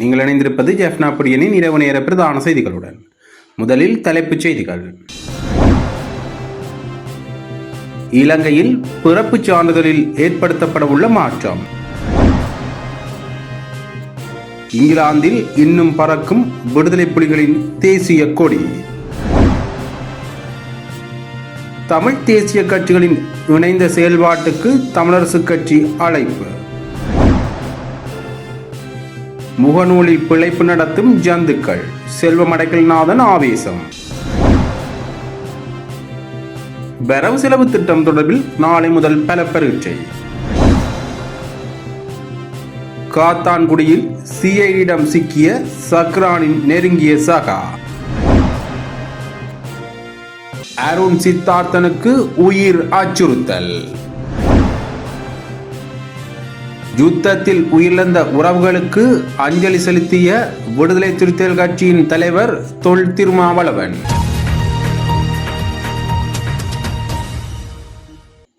நீங்கள் இணைந்திருப்பது ஜெஃப்னா புரியனின் இரவு நேர பிரதான செய்திகளுடன். முதலில் தலைப்புச் செய்திகள். இலங்கையில் பிறப்புச் சான்றிதழில் ஏற்படுத்தப்பட உள்ள மாற்றம். இங்கிலாந்தில் இன்னும் பறக்கும் விடுதலை புலிகளின் தேசிய கொடி. தமிழ் தேசிய கட்சிகளின் இணைந்த செயல்பாட்டுக்கு தமிழரசு கட்சி அழைப்பு. முகநூலி பிழைப்பு நடத்தும் ஜந்துக்கள். செல்வமடைக்கல்நாதன் ஆவேசம். வரவு செலவு திட்டம் தொடர்பில் நாளை முதல் பல பரீட்சை. காத்தான்குடியில் சிஐடியிடம் சிக்கிய சக்ரானின் நெருங்கிய சகா. அருண் சித்தார்த்தனுக்கு உயிர் அச்சுறுத்தல். யுத்தத்தில் உயிரிழந்த உறவுகளுக்கு அஞ்சலி செலுத்திய விடுதலை சிறுத்தைகள் கட்சியின் தலைவர் தொல் திருமாவளவன்.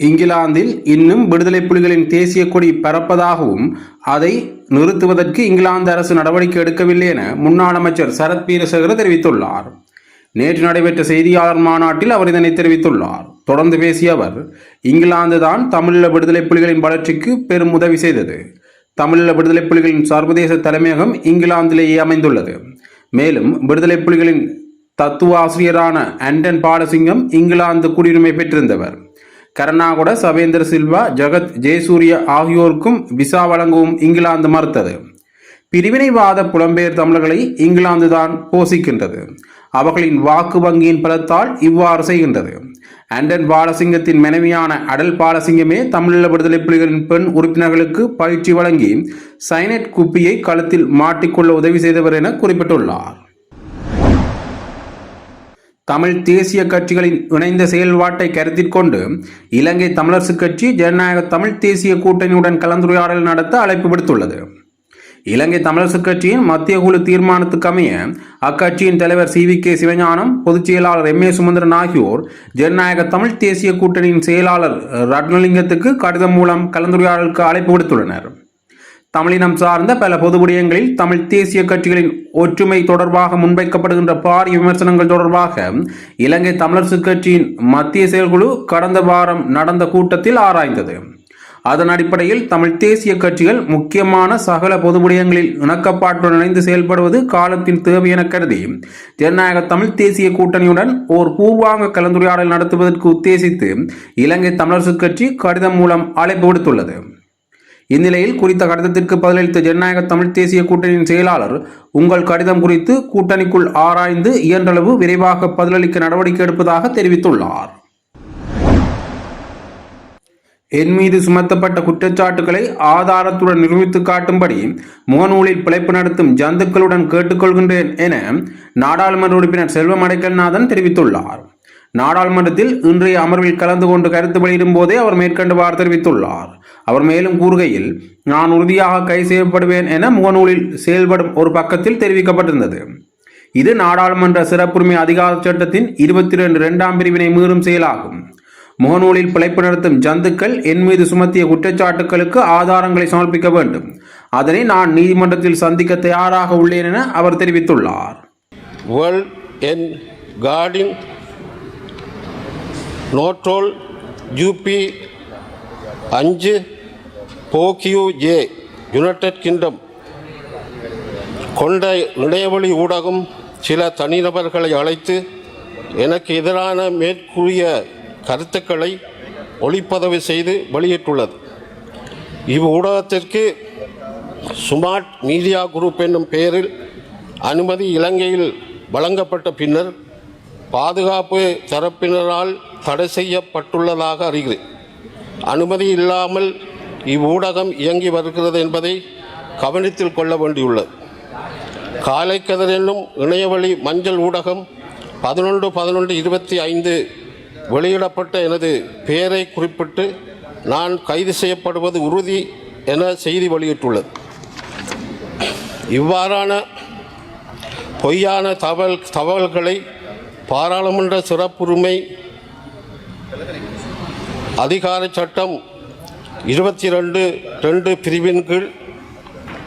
இங்கிலாந்தில் இன்னும் விடுதலை புலிகளின் தேசிய கொடி பறப்பதாகவும் அதை நிறுத்துவதற்கு இங்கிலாந்து அரசு நடவடிக்கை எடுக்கவில்லை என முன்னாள் அமைச்சர் சரத் வீரசேகர தெரிவித்துள்ளார். நேற்று நடைபெற்ற செய்தியாளர் மாநாட்டில் அவர் இதனை தெரிவித்துள்ளார். தொடர்ந்து பேசிய அவர் இங்கிலாந்து தான் தமிழீழ விடுதலை புலிகளின் வளர்ச்சிக்கு பெரும் உதவி செய்தது. தமிழீழ விடுதலை புலிகளின் சர்வதேச தலைமையகம் இங்கிலாந்திலேயே அமைந்துள்ளது. மேலும் விடுதலை புலிகளின் தத்துவ ஆசிரியரான அண்டன் பாலசிங்கம் இங்கிலாந்து குடியுரிமை பெற்றிருந்தவர். கருணாகுட சவேந்திர சில்வா ஜெகத் ஜெயசூரிய ஆகியோருக்கும் விசா வழங்கவும் இங்கிலாந்து மறுத்தது. பிரிவினைவாத புலம்பெயர் தமிழர்களை இங்கிலாந்து தான் போஷிக்கின்றது. அவர்களின் வாக்கு வங்கியின் பலத்தால் இவ்வாறு செய்கின்றது. ஆண்டன் பாலசிங்கத்தின் மனைவியான அடல் பாலசிங்கமே தமிழீழ விடுதலை புலிகளின் பெண் உறுப்பினர்களுக்கு பயிற்சி வழங்கி சைனட் குப்பியை கழுத்தில் மாட்டிக்கொள்ள உதவி செய்தவர் என குறிப்பிட்டுள்ளார். தமிழ் தேசிய கட்சிகளின் இணைந்த செயல்பாட்டை கருத்தில் கொண்டு இலங்கை தமிழரசு கட்சி ஜனநாயக தமிழ் தேசிய கூட்டணியுடன் கலந்துரையாடல் நடத்த அழைப்பு விடுத்துள்ளது. இலங்கை தமிழரசுக் கட்சியின் மத்திய குழு தீர்மானத்துக்கமைய அக்கட்சியின் தலைவர் சி வி கே சிவஞானம் பொதுச் செயலாளர் எம் ஏ சுமந்திரன் ஆகியோர் ஜனநாயக தமிழ் தேசிய கூட்டணியின் செயலாளர் ரத்னலிங்கத்துக்கு கடிதம் மூலம் கலந்துரையாடலுக்கு அழைப்பு விடுத்துள்ளனர். தமிழினம் சார்ந்த பல பொது விடயங்களில் தமிழ் தேசிய கட்சிகளின் ஒற்றுமை தொடர்பாக முன்வைக்கப்படுகின்ற பாரிய விமர்சனங்கள் தொடர்பாக இலங்கை தமிழரசுக் கட்சியின் மத்திய செயற்குழு கடந்த வாரம் நடந்த கூட்டத்தில் ஆராய்ந்தது. அதன் அடிப்படையில் தமிழ் தேசிய கட்சிகள் முக்கியமான சகல பொது விடயங்களில் இணக்கப்பாட்டுடன் இணைந்து செயல்படுவது காலத்தின் தேவை என கருதி ஜனநாயக தமிழ் தேசிய கூட்டணியுடன் ஓர் பூர்வாங்க கலந்துரையாடல் நடத்துவதற்கு உத்தேசித்து இலங்கை தமிழரசு கட்சி கடிதம் மூலம் அழைப்பு விடுத்துள்ளது. இந்நிலையில் குறித்த கடிதத்திற்கு பதிலளித்த ஜனநாயக தமிழ் தேசிய கூட்டணியின் செயலாளர் உங்கள் கடிதம் குறித்து கூட்டணிக்குள் ஆராய்ந்து இயன்றளவு விரைவாக பதிலளிக்க நடவடிக்கை எடுப்பதாக தெரிவித்துள்ளார். என் மீது சுமத்தப்பட்ட குற்றச்சாட்டுகளை ஆதாரத்துடன் நிரூபித்து காட்டும்படி முகநூலில் பிழைப்பு நடத்தும் ஜந்துக்களுடன் கேட்டுக்கொள்கின்றேன் என நாடாளுமன்ற உறுப்பினர் செல்வம் அடைக்கல்நாதன் தெரிவித்துள்ளார். நாடாளுமன்றத்தில் இன்றைய அமர்வில் கலந்து கொண்டு கருத்து வெளியிடும் போதே அவர் மேற்கண்டவாறு தெரிவித்துள்ளார். அவர் மேலும் கூறுகையில் நான் உறுதியாக கை செய்யப்படுவேன் என முகநூலில் செயல்படும் ஒரு பக்கத்தில் தெரிவிக்கப்பட்டிருந்தது. இது நாடாளுமன்ற சிறப்புரிமை அதிகார சட்டத்தின் இருபத்தி ரெண்டு இரண்டாம் பிரிவினை மீறும் செயலாகும். முகநூலில் பிழைப்பு நடத்தும் ஜந்துக்கள் என் மீது சுமத்திய குற்றச்சாட்டுகளுக்கு ஆதாரங்களை சமர்ப்பிக்க வேண்டும். அதனை நான் நீதிமன்றத்தில் சந்திக்க தயாராக உள்ளேன் என அவர் தெரிவித்துள்ளார். வேர்ல்ட் என் கார்டின் நோட்ரோல் யூபி அஞ்சு போக்கியூ ஜே யுனைடெட் கிங்டம் கொண்ட இணையவழி ஊடகம் சில தனிநபர்களை அழைத்து எனக்கு எதிரான மேற்கூறிய கருத்துக்களை ஒளிப்பதிவு செய்து வெளியிட்டுள்ளது. இவ்வூடகத்திற்கு ஸ்மார்ட் மீடியா குரூப் என்னும் பெயரில் அனுமதி இலங்கையில் வழங்கப்பட்ட பின்னர் பாதுகாப்பு தரப்பினரால் தடை செய்யப்பட்டுள்ளதாக அறிகிறேன் அனுமதி இல்லாமல் இவ்வூடகம் இயங்கி வருகிறது என்பதை கவனத்தில் கொள்ள வேண்டியுள்ளது. காலைக்கதிர் என்னும் இணையவழி மஞ்சள் ஊடகம் பதினொன்று பதினொன்று இருபத்தி ஐந்து வெளியிடப்பட்ட எனது பெயரை குறிப்பிட்டு நான் கைது செய்யப்படுவது உறுதி என செய்தி வெளியிட்டுள்ளது. இவ்வாறான பொய்யான தகவல் தகவல்களை பாராளுமன்ற சிறப்புரிமை அதிகார சட்டம் இருபத்தி ரெண்டு ரெண்டு பிரிவின் கீழ்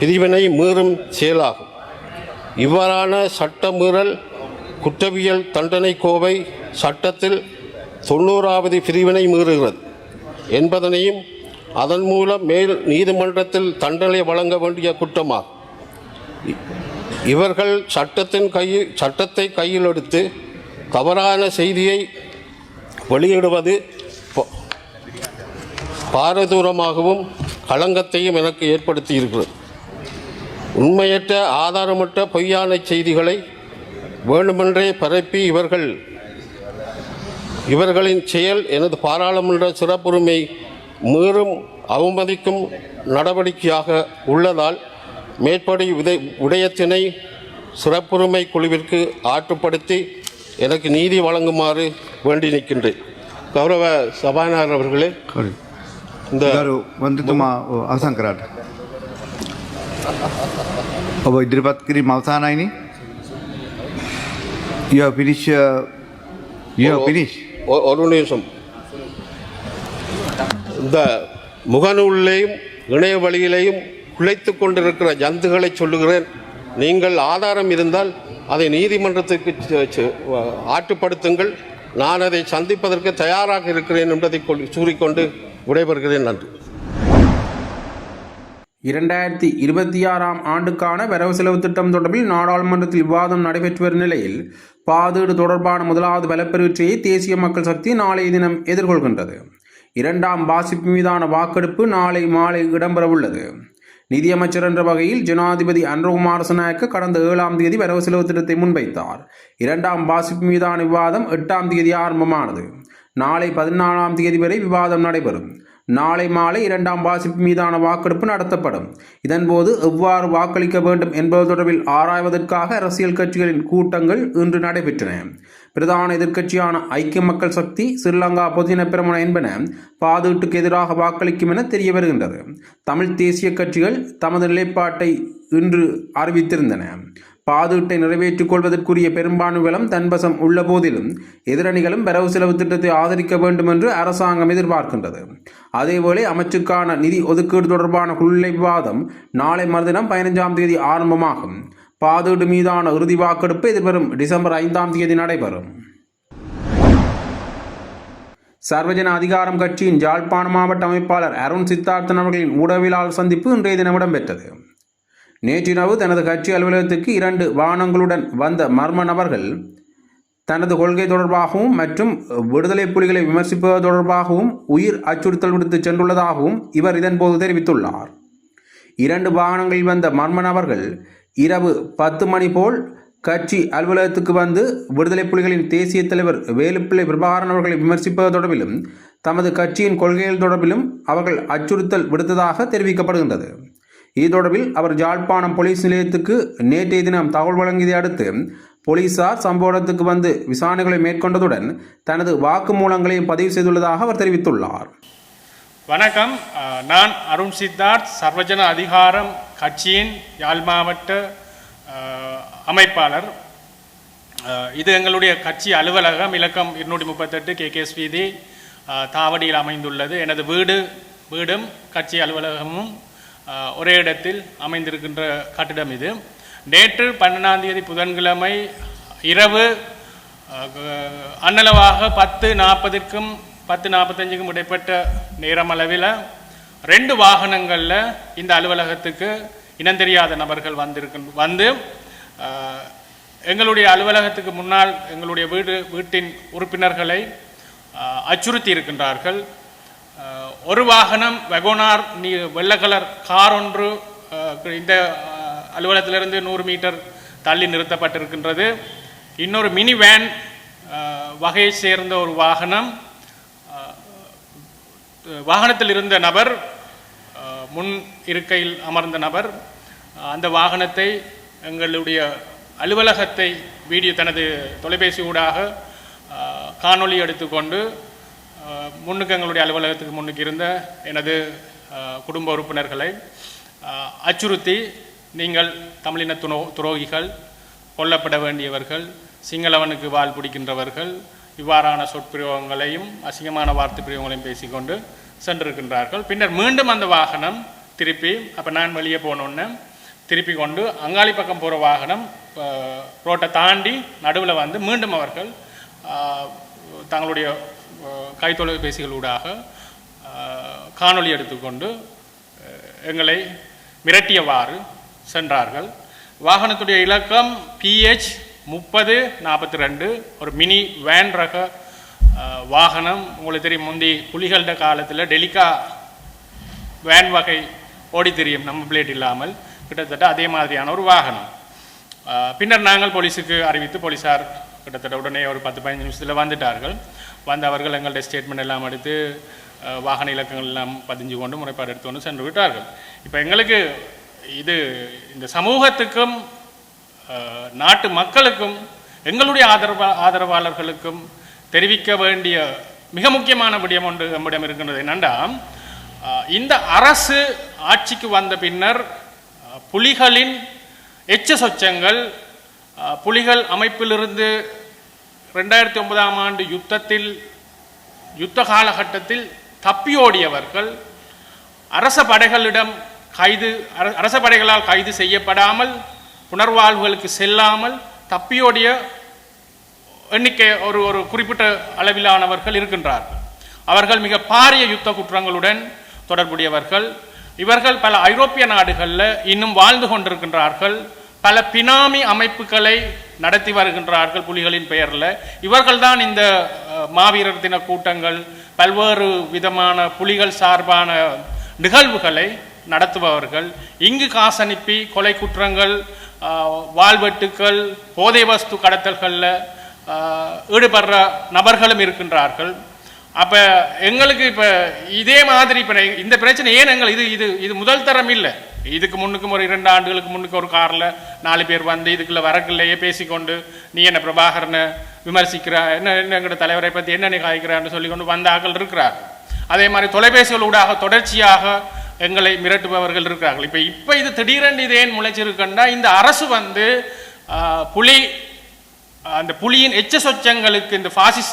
பிரிவினை மீறும் செயலாகும். இவ்வாறான சட்ட மீறல் குற்றவியல் தண்டனை கோவை சட்டத்தில் தொண்ணூறாவது பிரிவினை மீறுகிறது. என்பதனையும் அதன் மூலம் மேல் நீதிமன்றத்தில் தண்டனை வழங்க வேண்டிய குற்றமாகும். இவர்கள் சட்டத்தின் கையில் சட்டத்தை கையில் எடுத்து தவறான செய்தியை வெளியிடுவது பாரதூரமாகவும் களங்கத்தையும் எனக்கு ஏற்படுத்தி இருக்கிறது உண்மையற்ற ஆதாரமற்ற பொய்யான செய்திகளை வேண்டுமென்றே பரப்பி இவர்கள் இவர்களின் செயல் எனது பாராளுமன்ற சிறப்புரிமை மீறும் அவமதிக்கும் நடவடிக்கையாக உள்ளதால் மேற்படி விதை உடையத்தினை சிறப்புரிமை குழுவிற்கு ஆற்றுப்படுத்தி எனக்கு நீதி வழங்குமாறு வேண்டி நிற்கின்றேன். கௌரவ சபாநாயகர் அவர்களே இந்த வந்து அவசாங்கராட். अब इद्रिपत करी मावसान आईनी you have finish you have ஒரு நிமிஷம். இந்த முகநூலிலேயும் இணைய வழியிலேயும் குலைத்து கொண்டிருக்கிற ஜந்துகளை சொல்லுகிறேன். நீங்கள் ஆதாரம் இருந்தால் அதை நீதிமன்றத்துக்கு ஆட்டுப்படுத்துங்கள் நான் அதை சந்திப்பதற்கு தயாராக இருக்கிறேன் என்பதை கொள்- கூறிக்கொண்டு விடைபெறுகிறேன். நன்றி. இரண்டாயிரத்தி இருபத்தி ஆறாம் ஆண்டுக்கான வரவு செலவு திட்டம் தொடர்பில் நாடாளுமன்றத்தில் விவாதம் நடைபெற்று வரும் நிலையில் பாதீடு தொடர்பான முதலாவது பலப்பெருவற்றையை தேசிய மக்கள் சக்தி நாளைய தினம் எதிர்கொள்கின்றது. இரண்டாம் வாசிப்பு மீதான வாக்கெடுப்பு நாளை மாலை இடம்பெறவுள்ளது நிதியமைச்சர் என்ற வகையில் ஜனாதிபதி அன்ரகுமார் கடந்த ஏழாம் தேதி வரவு செலவு திட்டத்தை முன்வைத்தார். இரண்டாம் வாசிப்பு மீதான விவாதம் எட்டாம் தேதி ஆரம்பமானது. நாளை பதினாலாம் தேதி வரை விவாதம் நடைபெறும். நாளை மாலை இரண்டாம் வாசிப்பு மீதான வாக்கெடுப்பு நடத்தப்படும். இதன்போது எவ்வாறு வாக்களிக்க வேண்டும் என்பது தொடர்பில் ஆராய்வதற்காக அரசியல் கட்சிகளின் கூட்டங்கள் இன்று நடைபெற்றன. பிரதான எதிர்க்கட்சியான ஐக்கிய மக்கள் சக்தி ஸ்ரீலங்கா பொதுஜன பெருமன என்பன பாதீட்டுக்கு எதிராக வாக்களிக்கும் என தெரிய வருகின்றது. தமிழ் தேசிய கட்சிகள் தமது நிலைப்பாட்டை இன்று அறிவித்திருந்தன. பாதீட்டை நிறைவேற்றிக் கொள்வதற்குரிய பெரும்பான்மை பலம் தன்வசம் உள்ள போதிலும் எதிரணிகளும் வரவு செலவு திட்டத்தை ஆதரிக்க வேண்டும் என்று அரசாங்கம் எதிர்பார்க்கின்றது. அதேவேளை அமைச்சுக்கான நிதி ஒதுக்கீடு தொடர்பான குழுநிலை விவாதம் நாளை மறுதினம் பதினைஞ்சாம் தேதி ஆரம்பமாகும். பாதீடு மீதான இறுதி வாக்கெடுப்பு எதிர்வரும் டிசம்பர் ஐந்தாம் தேதி நடைபெறும். சர்வஜன அதிகாரம் கட்சியின் யாழ்ப்பாண மாவட்ட அமைப்பாளர் அருண் சித்தார்த்தன் அவர்களின் ஊடகவியலாளர் சந்திப்பு இன்றைய தினம் இடம்பெற்றது. நேற்றிரவு தனது கட்சி அலுவலகத்துக்கு இரண்டு வாகனங்களுடன் வந்த மர்ம நபர்கள் தனது கொள்கை தொடர்பாகவும் மற்றும் விடுதலை புலிகளை விமர்சிப்பது தொடர்பாகவும் உயிர் அச்சுறுத்தல் விடுத்து சென்றுள்ளதாகவும் இவர் இதன்போது தெரிவித்துள்ளார். இரண்டு வாகனங்களில் வந்த மர்ம நபர்கள் இரவு பத்து மணி போல் கட்சி அலுவலகத்துக்கு வந்து விடுதலை புலிகளின் தேசிய தலைவர் வேலுப்பிள்ளை பிரபாகரன் அவர்களை விமர்சிப்பது தொடர்பிலும் தமது கட்சியின் கொள்கைகள் தொடர்பிலும் அவர்கள் அச்சுறுத்தல் விடுத்ததாக தெரிவிக்கப்படுகின்றது. இது தொடர்பில் அவர் ஜாழ்ப்பாணம் போலீஸ் நிலையத்துக்கு நேற்றைய தினம் தகவல் வழங்கியதை அடுத்து போலீசார் சம்பவ இடத்துக்கு வந்து விசாரணைகளை மேற்கொண்டதுடன் தனது வாக்குமூலங்களையும் பதிவு செய்துள்ளதாக அவர் தெரிவித்துள்ளார். வணக்கம். நான் அருண் சித்தார்த் சர்வஜன அதிகாரம் கட்சியின் யாழ் மாவட்ட அமைப்பாளர். இது எங்களுடைய கட்சி அலுவலகம். இலக்கம் இருநூற்றி முப்பத்தெட்டு கேகேஎஸ் வீதி தாவடியில் அமைந்துள்ளது. எனது வீடு வீடும் கட்சி அலுவலகமும் ஒரே இடத்தில் அமைந்திருக்கின்ற கட்டிடம் இது. நேற்று பன்னெண்டாம் தேதி புதன்கிழமை இரவு அன்னளவாக பத்து நாற்பதுக்கும் பத்து நாற்பத்தஞ்சுக்கும் இடைப்பட்ட நேரம் அளவில் ரெண்டு வாகனங்களில் இந்த அலுவலகத்துக்கு இனந்தெரியாத நபர்கள் வந்திருக்கு வந்து எங்களுடைய அலுவலகத்துக்கு முன்னால் எங்களுடைய வீடு வீட்டின் உறுப்பினர்களை அச்சுறுத்தி இருக்கின்றார்கள். ஒரு வாகனம் வெகோனார் நீ வெள்ளை கலர் கார் ஒன்று இந்த அலுவலகத்திலிருந்து நூறு மீட்டர் தள்ளி நிறுத்தப்பட்டிருக்கின்றது. இன்னொரு மினி வேன் வகையை சேர்ந்த ஒரு வாகனம். வாகனத்தில் இருந்த நபர் முன் இருக்கையில் அமர்ந்த நபர். அந்த வாகனத்தை எங்களுடைய அலுவலகத்தை வீடியோ தனது தொலைபேசி ஊடாக காணொளி எடுத்துக்கொண்டு முன்னுக்கு எங்களுடைய அலுவலகத்துக்கு முன்னுக்கு இருந்த எனது குடும்ப உறுப்பினர்களை அச்சுறுத்தி நீங்கள் தமிழின துரோ துரோகிகள் கொல்லப்பட வேண்டியவர்கள் சிங்களவனுக்கு வால் பிடிக்கின்றவர்கள் இவ்வாறான சொற்பிரயோகங்களையும் அசிங்கமான வார்த்தை பிரயோகங்களையும் பேசிக்கொண்டு சென்றிருக்கின்றார்கள். பின்னர் மீண்டும் அந்த வாகனம் திருப்பி அப்போ நான் வெளியே போனோன்னே திருப்பி கொண்டு அங்காளி பக்கம் போகிற வாகனம் ரோட்டை தாண்டி நடுவில் வந்து மீண்டும் அவர்கள் தங்களுடைய கைத்தொலைபேசிகளூடாக காணொளி எடுத்துக்கொண்டு எங்களை மிரட்டியவாறு சென்றார்கள். வாகனத்துடைய இலக்கம் பிஹெச் முப்பது நாற்பத்தி ரெண்டு ஒரு மினி வேன் ரக வாகனம். உங்களுக்கு தெரியும் முந்தி புலிகளிட காலத்தில் டெலிகா வேன் வகை ஓடி தெரியும் நம்ம பிளேட் இல்லாமல். கிட்டத்தட்ட அதே மாதிரியான ஒரு வாகனம். பின்னர் நாங்கள் போலீஸுக்கு அறிவித்து போலீஸார் கிட்டத்தட்ட உடனே ஒரு பத்து பதினஞ்சு நிமிஷத்தில் வந்துட்டார்கள். வந்து அவர்கள் எங்களுடைய ஸ்டேட்மெண்ட் எல்லாம் எடுத்து வாகன இலக்கங்கள் எல்லாம் பதிஞ்சு கொண்டு முறைப்பாடு எடுத்து கொண்டு சென்று விட்டார்கள். இப்போ எங்களுக்கு இது இந்த சமூகத்துக்கும் நாட்டு மக்களுக்கும் எங்களுடைய ஆதரவா ஆதரவாளர்களுக்கும் தெரிவிக்க வேண்டிய மிக முக்கியமான விடயம் ஒன்று நம்மிடம் இருக்கின்றது என்னென்னா இந்த அரசு ஆட்சிக்கு வந்த பின்னர் புலிகளின் எச்ச சொச்சங்கள் புலிகள் அமைப்பிலிருந்து ரெண்டாயிரத்தி ஒன்பதாம் ஆண்டு யுத்தத்தில் யுத்த காலகட்டத்தில் தப்பியோடியவர்கள் அரச படைகளிடம் கைது அரச படைகளால் கைது செய்யப்படாமல் புனர்வாழ்வுகளுக்கு செல்லாமல் தப்பியோடிய எண்ணிக்கை ஒரு ஒரு குறிப்பிட்ட அளவிலானவர்கள் இருக்கின்றார்கள். அவர்கள் மிக பாரிய யுத்த குற்றங்களுடன் தொடர்புடையவர்கள். இவர்கள் பல ஐரோப்பிய நாடுகளில் இன்னும் வாழ்ந்து கொண்டிருக்கின்றார்கள். பல பினாமி அமைப்புகளை நடத்தி வருகின்றார்கள் புலிகளின் பெயரில். இவர்கள்தான் இந்த மாவீரர் தின கூட்டங்கள் பல்வேறு விதமான புலிகள் சார்பான நிகழ்வுகளை நடத்துபவர்கள். இங்கு காசனுப்பி கொலை குற்றங்கள் வாழ்வெட்டுக்கள் போதை வஸ்து கடத்தல்களில் ஈடுபடுற நபர்களும் இருக்கின்றார்கள். அப்போ எங்களுக்கு இப்போ இதே மாதிரி இப்போ இந்த பிரச்சனை ஏன் எங்கள் இது இது இது முதல் தரம் இல்லை. இதுக்கு முன்னுக்கும் ஒரு இரண்டு ஆண்டுகளுக்கு முன்னுக்கு ஒரு காரில் நாலு பேர் வந்து இதுக்குள்ள வரக்குள்ளேயே பேசிக்கொண்டு நீ என்ன பிரபாகரனை விமர்சிக்கிற? என்ன என்ன எங்களோட தலைவரை பற்றி என்ன நீ காய்க்கிறான்னு சொல்லி கொண்டு வந்த ஆக்கள் இருக்கிறார் அதே மாதிரி தொலைபேசிகளூடாக தொடர்ச்சியாக எங்களை மிரட்டுபவர்கள் இருக்கிறார்கள். இப்போ இப்போ இது திடீரென்று இது ஏன் முளைச்சிருக்குன்னா இந்த அரசு வந்து புலி அந்த புலியின் எச்ச சொச்சங்களுக்கு இந்த பாசிச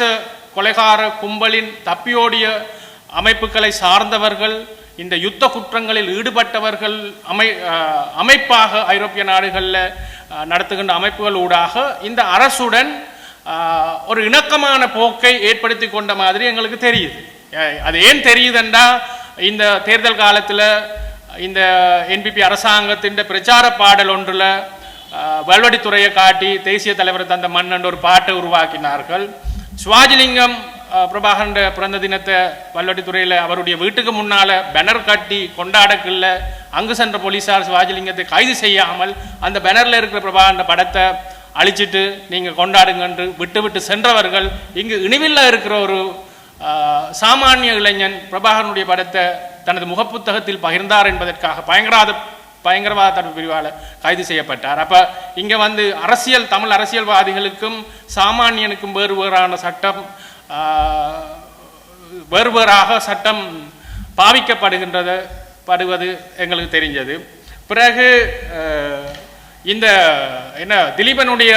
கொலைகார கும்பலின் தப்பியோடிய அமைப்புகளை சார்ந்தவர்கள் இந்த யுத்த குற்றங்களில் ஈடுபட்டவர்கள் அமை அமைப்பாக ஐரோப்பிய நாடுகளில் நடத்துகின்ற அமைப்புகள் ஊடாக இந்த அரசுடன் ஒரு இணக்கமான போக்கை ஏற்படுத்தி கொண்ட மாதிரி எங்களுக்கு தெரியுது. அது ஏன் தெரியுதுண்டா இந்த தேர்தல் காலத்தில் இந்த என்பிபி அரசாங்கத்தின் பிரச்சார பாடல் ஒன்றில் வல்வடித்துறையை காட்டி தேசிய தலைவர் தந்த மன்னன் ஒரு பாட்டை உருவாக்கினார்கள். சுவாஜிலிங்கம் ஆஹ் பிரபாகரன் பிறந்த தினத்தை வல்வடித்துறையில் அவருடைய வீட்டுக்கு முன்னால பேனர் கட்டி கொண்டாடக்கில்ல அங்கு சென்ற போலீசார் சிவாஜிலிங்கத்தை கைது செய்யாமல் அந்த பேனர்ல இருக்கிற பிரபாகரன் படத்தை அழிச்சிட்டு நீங்க கொண்டாடுங்கன்று விட்டு விட்டு சென்றவர்கள் இங்கு இனிவில்ல இருக்கிற ஒரு சாமானிய இளைஞன் பிரபாகரனுடைய படத்தை தனது முகப்புத்தகத்தில் பகிர்ந்தார் என்பதற்காக பயங்கராத பயங்கரவாத தடுப்பு பிரிவால் கைது செய்யப்பட்டார். அப்போ இங்கே வந்து அரசியல் தமிழ் அரசியல்வாதிகளுக்கும் சாமானியனுக்கும் வேறு வேறான சட்டம் வேறு வேறாக சட்டம் பாவிக்கப்படுகின்றது படுவது எங்களுக்கு தெரிஞ்சது. பிறகு இந்த என்ன திலீபனுடைய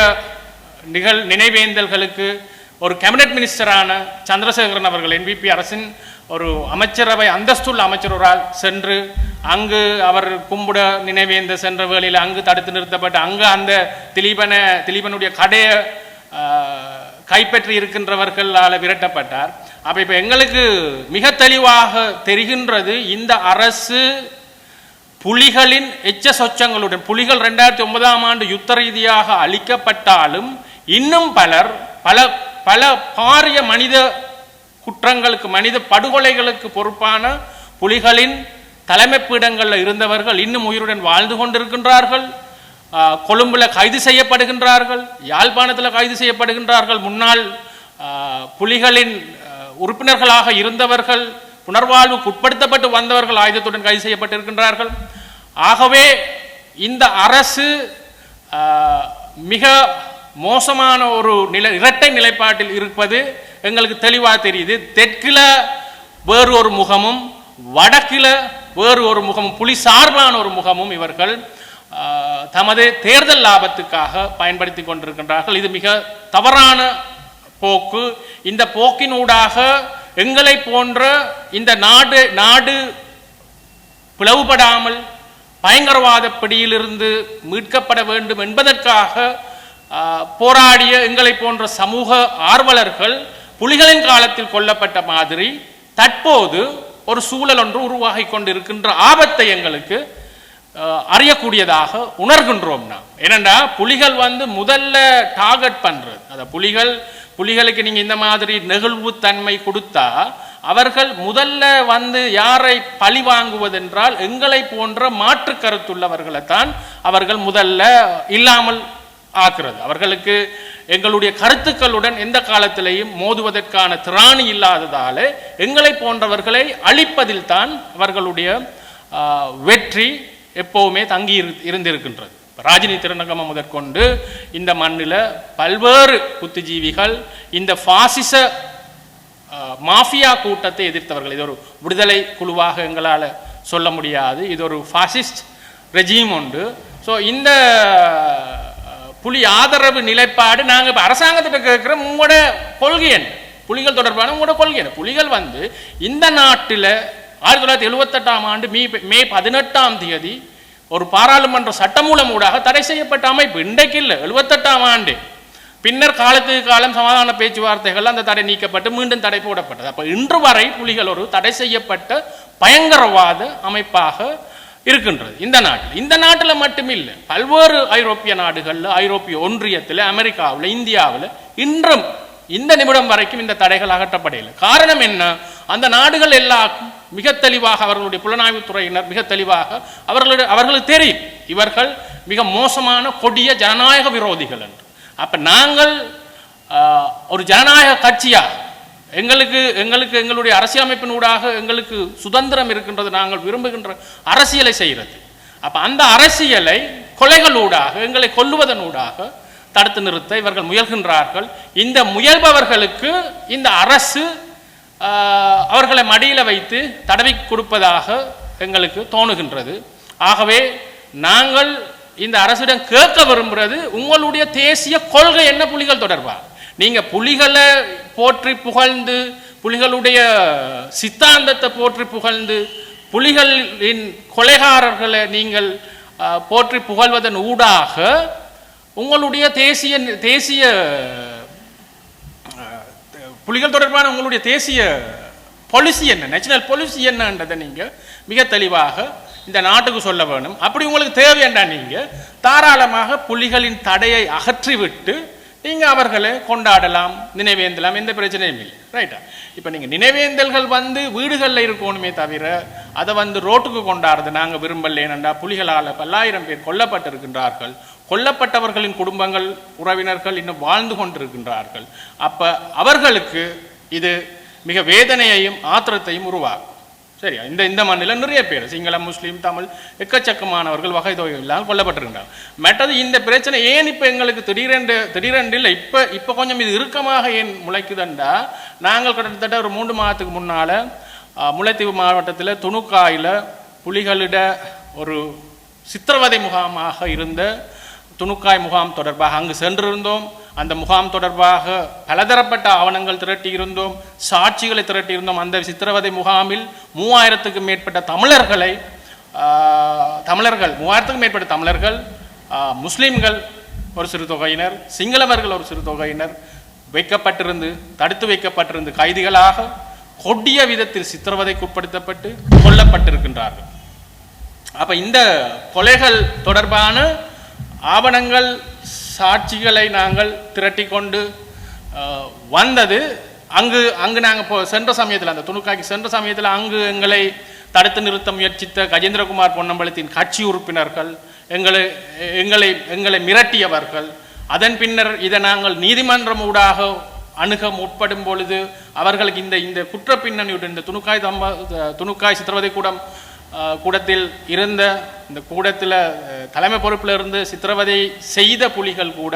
நிகழ் நினைவேந்தல்களுக்கு ஒரு கேபினட் மினிஸ்டரான சந்திரசேகரன் அவர்கள் என்பிபி அரசின் ஒரு அமைச்சரவை அந்தஸ்துள்ள அமைச்சரால் சென்று அங்கு அவர் கும்பிட நினைவேந்த சென்ற வேளையில் அங்கு தடுத்து நிறுத்தப்பட்டு அங்கு அந்த திலீபனை திலீபனுடைய கடையை கைப்பற்றி இருக்கின்றவர்களால் விரட்டப்பட்டார். அப்போ இப்போ எங்களுக்கு மிக தெளிவாக தெரிகின்றது இந்த அரசு புலிகளின் எச்ச சொச்சங்களுடன் புலிகள் ரெண்டாயிரத்தி ஒன்பதாம் ஆண்டு யுத்த ரீதியாக அளிக்கப்பட்டாலும் இன்னும் பலர் பல பல பாரிய மனித குற்றங்களுக்கு மனித படுகொலைகளுக்கு பொறுப்பான புலிகளின் தலைமைப்பீடங்களில் இருந்தவர்கள் இன்னும் உயிருடன் வாழ்ந்து கொண்டிருக்கின்றார்கள். கொழும்புல கைது செய்யப்படுகின்றார்கள் யாழ்ப்பாணத்தில் கைது செய்யப்படுகின்றார்கள். முன்னாள் புலிகளின் உறுப்பினர்களாக இருந்தவர்கள் புனர்வாழ்வுக்கு உட்படுத்தப்பட்டு வந்தவர்கள் ஆயுதத்துடன் கைது செய்யப்பட்டிருக்கின்றார்கள். ஆகவே இந்த அரசு மிக மோசமான ஒரு நிலை இரட்டை நிலைப்பாட்டில் இருப்பது எங்களுக்கு தெளிவாக தெரியுது. தெற்கில் வேறு ஒரு முகமும் வடக்கில் வேறு ஒரு முகமும் புலி சார்பான ஒரு முகமும் இவர்கள் தமது தேர்தல் லாபத்துக்காக பயன்படுத்தி கொண்டிருக்கின்றார்கள். இது மிக தவறான போக்கு. இந்த போக்கினூடாக எங்களை போன்ற இந்த நாடு நாடு பிளவுபடாமல் பயங்கரவாத பிடியிலிருந்து மீட்கப்பட வேண்டும் என்பதற்காக போராடிய எங்களை போன்ற சமூக ஆர்வலர்கள் புலிகளின் காலத்தில் கொல்லப்பட்ட மாதிரி தற்போது ஒரு சூழல் ஒன்று உருவாகி கொண்டிருக்கின்ற ஆபத்தை எங்களுக்கு அறியக்கூடியதாக உணர்கின்றோம் நாம். ஏனென்றா புலிகள் வந்து முதல்ல டார்கெட் பண்ணுறது அந்த புலிகள் புலிகளுக்கு நீங்கள் இந்த மாதிரி நெகிழ்வுத்தன்மை கொடுத்தா அவர்கள் முதல்ல வந்து யாரை பழி வாங்குவதென்றால் எங்களை போன்ற மாற்று கருத்துள்ளவர்களைத்தான் அவர்கள் முதல்ல இல்லாமல் ஆக்குறது. அவர்களுக்கு எங்களுடைய கருத்துக்களுடன் எந்த காலத்திலையும் மோதுவதற்கான திராணி இல்லாததால் எங்களை போன்றவர்களை அழிப்பதில் தான் அவர்களுடைய வெற்றி எப்போவுமே தங்கி இரு- இருந்திருக்கின்றது. ராஜினி திருநகமம் முதற்கொண்டு இந்த மண்ணில் பல்வேறு புத்திஜீவிகள் இந்த பாசிச மாஃபியா கூட்டத்தை எதிர்த்தவர்கள். இது ஒரு விடுதலை குழுவாக எங்களால் சொல்ல முடியாது. இது ஒரு ஃபாசிஸ்ட் ரெஜீம் உண்டு. ஸோ இந்த புலி ஆதரவு நிலைப்பாடு நாங்கள் இப்போ அரசாங்கத்திட்ட கேட்குற உங்களோட கொள்கை என்ன? புலிகள் தொடர்பான உங்களோட கொள்கை என்ன? புலிகள் வந்து இந்த நாட்டில் ஆயிரத்தி தொள்ளாயிரத்தி எழுபத்தெட்டாம் ஆண்டு மே மே பதினெட்டாம் தேதி ஒரு பாராளுமன்ற சட்டமூலம் ஊடாக தடை செய்யப்பட்ட அமைப்பு. இன்றைக்கு இல்லை எழுபத்தெட்டாம் ஆண்டு. பின்னர் காலத்துக்கு காலம் சமாதான பேச்சுவார்த்தைகள் அந்த தடை நீக்கப்பட்டு மீண்டும் தடை போடப்பட்டது. அப்போ இன்று வரை புலிகள் ஒரு தடை செய்யப்பட்ட பயங்கரவாத அமைப்பாக இருக்கின்றது. இந்த நாட்டில். இந்த நாட்டில் மட்டுமில்லை. பல்வேறு ஐரோப்பிய நாடுகளில் ஐரோப்பிய ஒன்றியத்தில் அமெரிக்காவில் இந்தியாவில் இன்றும் இந்த நிமிடம் வரைக்கும் இந்த தடைகள் அகற்றப்படவில்லை. காரணம் என்ன? அந்த நாடுகள் எல்லாம் மிக தெளிவாக அவர்களுடைய புலனாய்வுத் துறையினர் மிக தெளிவாக அவர்களுடைய அவர்களுக்கு தெரியும். இவர்கள் மிக மோசமான கொடிய ஜனநாயக விரோதிகள் என்று. அப்ப நாங்கள் ஒரு ஜனநாயக கட்சியாக எங்களுக்கு எங்களுக்கு எங்களுடைய அரசியலமைப்பின் ஊடாக எங்களுக்கு சுதந்திரம் இருக்கின்றது நாங்கள் விரும்புகின்ற அரசியலை செய்கிறது. அப்போ அந்த அரசியலை கொலைகளூடாக எங்களை கொல்லுவதனூடாக தடுத்து நிறுத்த இவர்கள் முயல்கின்றார்கள். இந்த முயல்பவர்களுக்கு இந்த அரசு அவர்களை மடியில் வைத்து தடவி கொடுப்பதாக எங்களுக்கு தோணுகின்றது. ஆகவே நாங்கள் இந்த அரசிடம் கேட்க விரும்புகிறது உங்களுடைய தேசிய கொள்கை என்ன புலிகள் தொடர்பா? நீங்க புலிகளை போற்றி புகழ்ந்து புலிகளுடைய சித்தாந்தத்தை போற்றி புகழ்ந்து புலிகளின் கொலைகாரர்களை நீங்கள் போற்றி புகழ்வதன் ஊடாக உங்களுடைய தேசிய தேசிய புலிகள் தொடர்பான உங்களுடைய தேசிய பாலிசி என்ன? நேஷனல் பாலிசி என்னன்றதை நீங்கள் மிக தெளிவாக இந்த நாட்டுக்கு சொல்ல வேணும். அப்படி உங்களுக்கு தேவையண்டா நீங்கள் தாராளமாக புலிகளின் தடையை அகற்றிவிட்டு நீங்கள் அவர்களை கொண்டாடலாம் நினைவேந்தலாம் எந்த பிரச்சனையும் இல்லை. ரைட்டா இப்போ நீங்கள் நினைவேந்தல்கள் வந்து வீடுகளில் இருக்கணுமே தவிர அதை வந்து ரோட்டுக்கு கொண்டாடுறது நாங்கள் விரும்பல. ஏனென்றா புலிகளால் பல்லாயிரம் பேர் கொல்லப்பட்டிருக்கின்றார்கள். கொல்லப்பட்டவர்களின் குடும்பங்கள் உறவினர்கள் இன்னும் வாழ்ந்து கொண்டிருக்கின்றார்கள். அப்போ அவர்களுக்கு இது மிக வேதனையையும் ஆத்திரத்தையும் உருவாக்கும். சரியா? இந்த இந்த மண்ணில் நிறைய பேர் சிங்களம் முஸ்லீம் தமிழ் எக்கச்சக்கமானவர்கள் வகை தொகை இல்லாமல் கொல்லப்பட்டிருக்கிறாங்க. மற்றது இந்த பிரச்சனை ஏன் இப்போ எங்களுக்கு திடீரென்று திடீரென்று இல்லை? இப்போ இப்போ கொஞ்சம் இது இறுக்கமாக ஏன் முளைக்குதுண்டா? நாங்கள் கிட்டத்தட்ட ஒரு மூன்று மாதத்துக்கு முன்னால் முல்லைத்தீவு மாவட்டத்தில் துணுக்காயில் புலிகளிட ஒரு சித்திரவதை முகாமாக இருந்த துணுக்காய் முகாம் தொடர்பாக அங்கு சென்றிருந்தோம். அந்த முகாம் தொடர்பாக பலதரப்பட்ட ஆவணங்கள் திரட்டியிருந்தோம் சாட்சிகளை திரட்டியிருந்தோம். அந்த சித்திரவதை முகாமில் மூவாயிரத்துக்கும் மேற்பட்ட தமிழர்களை தமிழர்கள் மூவாயிரத்துக்கும் மேற்பட்ட தமிழர்கள் முஸ்லீம்கள் முஸ்லிம்கள் ஒரு சிறு தொகையினர் சிங்களவர்கள் ஒரு சிறு தொகையினர் வைக்கப்பட்டிருந்து தடுத்து வைக்கப்பட்டிருந்து கைதிகளாக கொடிய விதத்தில் சித்திரவதைக்கு உட்படுத்தப்பட்டு கொல்லப்பட்டிருக்கின்றார்கள். அப்ப இந்த கொலைகள் தொடர்பான ஆவணங்கள் சாட்சிகளை நாங்கள் திரட்டி கொண்டு வந்தது. அங்கு அங்கு நாங்கள் இப்போ சென்ற சமயத்தில் அந்த துணுக்காய்க்கு சென்ற சமயத்தில் அங்கு எங்களை தடுத்து நிறுத்த முயற்சித்த கஜேந்திரகுமார் பொன்னம்பலத்தின் கட்சி உறுப்பினர்கள் எங்களை எங்களை எங்களை மிரட்டியவர்கள் அதன் பின்னர் இதை நாங்கள் நீதிமன்றம் ஊடாக அணுக முற்படும் பொழுது அவர்களுக்கு இந்த இந்த குற்ற பின்னணியுடன் இந்த துணுக்காய் தம்ப துணுக்காய் சித்திரவதை கூடம் கூடத்தில் இருந்த இந்த கூடத்தில் தலைமை பொறுப்பில் இருந்து சித்திரவதை செய்த புலிகள் கூட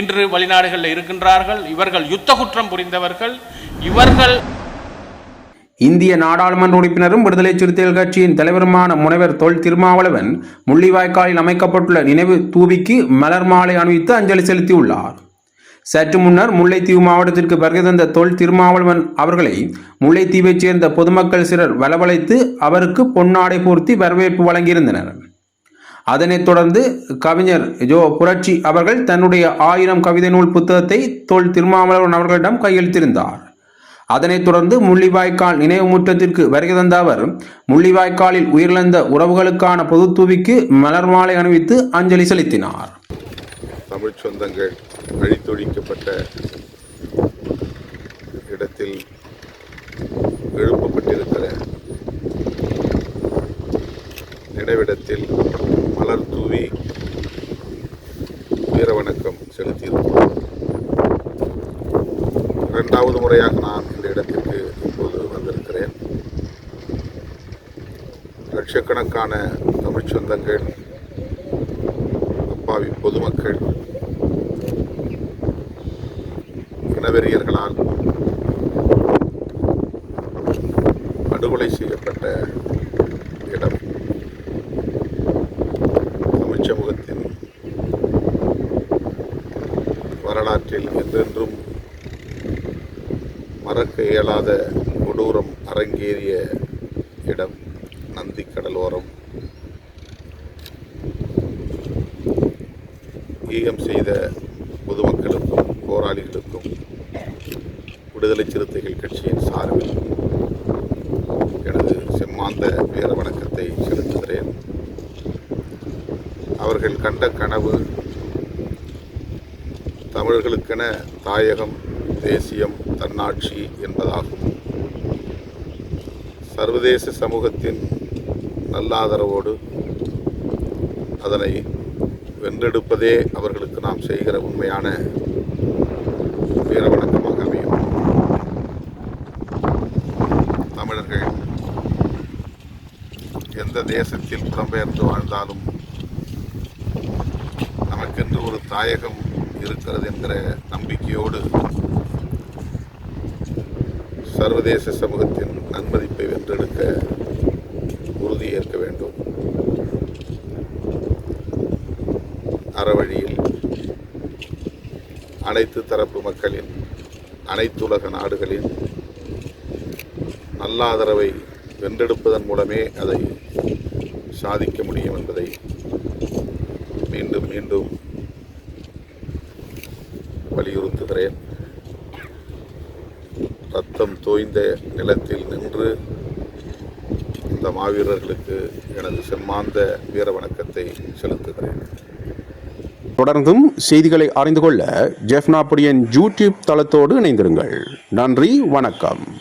இன்று வெளிநாடுகளில் இருக்கின்றார்கள். இவர்கள் யுத்த குற்றம் புரிந்தவர்கள். இவர்கள் இந்திய நாடாளுமன்ற உறுப்பினரும் விடுதலை சிறுத்தைகள் கட்சியின் தலைவருமான முனைவர் தொல் திருமாவளவன் முள்ளிவாய்க்காலில் அமைக்கப்பட்டுள்ள நினைவு தூவிக்கு மலர் மாலை அணிவித்து அஞ்சலி செலுத்தியுள்ளார். சற்று முன்னர் முல்லைத்தீவு மாவட்டத்திற்கு வருகை தந்த தொல் திருமாவளவன் அவர்களை முல்லைத்தீவைச் சேர்ந்த பொதுமக்கள் சிலர் வரவழைத்து அவருக்கு பொன்னாடை பூர்த்தி வரவேற்பு வழங்கியிருந்தனர். அதனைத் தொடர்ந்து கவிஞர் ஜோ புரட்சி அவர்கள் தன்னுடைய ஆயிரம் கவிதை நூல் புத்தகத்தை தொல் திருமாவளவன் அவர்களிடம் கையெழுத்திருந்தார் அதனைத் தொடர்ந்து முள்ளிவாய்க்கால் நினைவு முற்றத்திற்கு வருகை தந்த அவர் முள்ளிவாய்க்காலில் உயிரிழந்த உறவுகளுக்கான பொதுத்தூவிக்கு மலர் மாலை அணிவித்து அஞ்சலி செலுத்தினார். தமிழ் சொந்தங்கள் அழித்தொழிக்கப்பட்ட இடத்தில் எழுப்பப்பட்டிருக்கிற நினைவிடத்தில் மலர் தூவி வீரவணக்கம் செலுத்தியிருக்கிறோம். இரண்டாவது முறையாக நான் இந்த இடத்திற்கு இப்போது வந்திருக்கிறேன். லட்சக்கணக்கான தமிழ்ச் சொந்தங்கள் அப்பாவி பொதுமக்கள் இனவெறியர்களால் படுகொலை செய்யப்பட்ட இடம் தமிழ்ச் சமூகத்தின் வரலாற்றில் என்றென்றும் மறக்க இயலாத கொடூரம் அரங்கேறிய இடம் நந்தி கடலோரம் ஈகம் செய்த பொதுமக்களுக்கும் போராளிகளுக்கும் விடுதலை சிறுத்தைகள் கட்சியின் சார்பில் எனது செம்மாந்த வீர வணக்கத்தை செலுத்துகிறேன். அவர்கள் கண்ட கனவு தமிழர்களுக்கென தாயகம் தேசியம் தன்னாட்சி என்பதாகும். சர்வதேச சமூகத்தின் நல்லாதரவோடு அதனை வென்றெடுப்பதே அவர்களுக்கு நாம் செய்கிற உண்மையான வீரவணக்கமாக அமையும். தமிழர்கள் எந்த தேசத்தில் புலம்பெயர்ந்து வாழ்ந்தாலும் நமக்கென்று ஒரு தாயகம் இருக்கிறது என்கிற நம்பிக்கையோடு சர்வதேச சமூகத்தின் நன்மதிப்பை வென்றெடுக்க உறுதியேற்க வேண்டும். அனைத்து தரப்பு மக்களின் அனைத்துலக நாடுகளின் நல்லாதரவை வென்றெடுப்பதன் மூலமே அதை சாதிக்க முடியும் என்பதை மீண்டும் மீண்டும் வலியுறுத்துகிறேன். ரத்தம் தோய்ந்த நிலத்தில் நின்று இந்த மாவீரர்களுக்கு எனது செம்மாந்த வீர வணக்கத்தை செலுத்துகிறேன். தொடர்ந்தும் செய்திகளை அறிந்து கொள்ள ஜெஃப்னாபுடியன் யூடியூப் தளத்தோடு இணைந்திருங்கள். நன்றி வணக்கம்.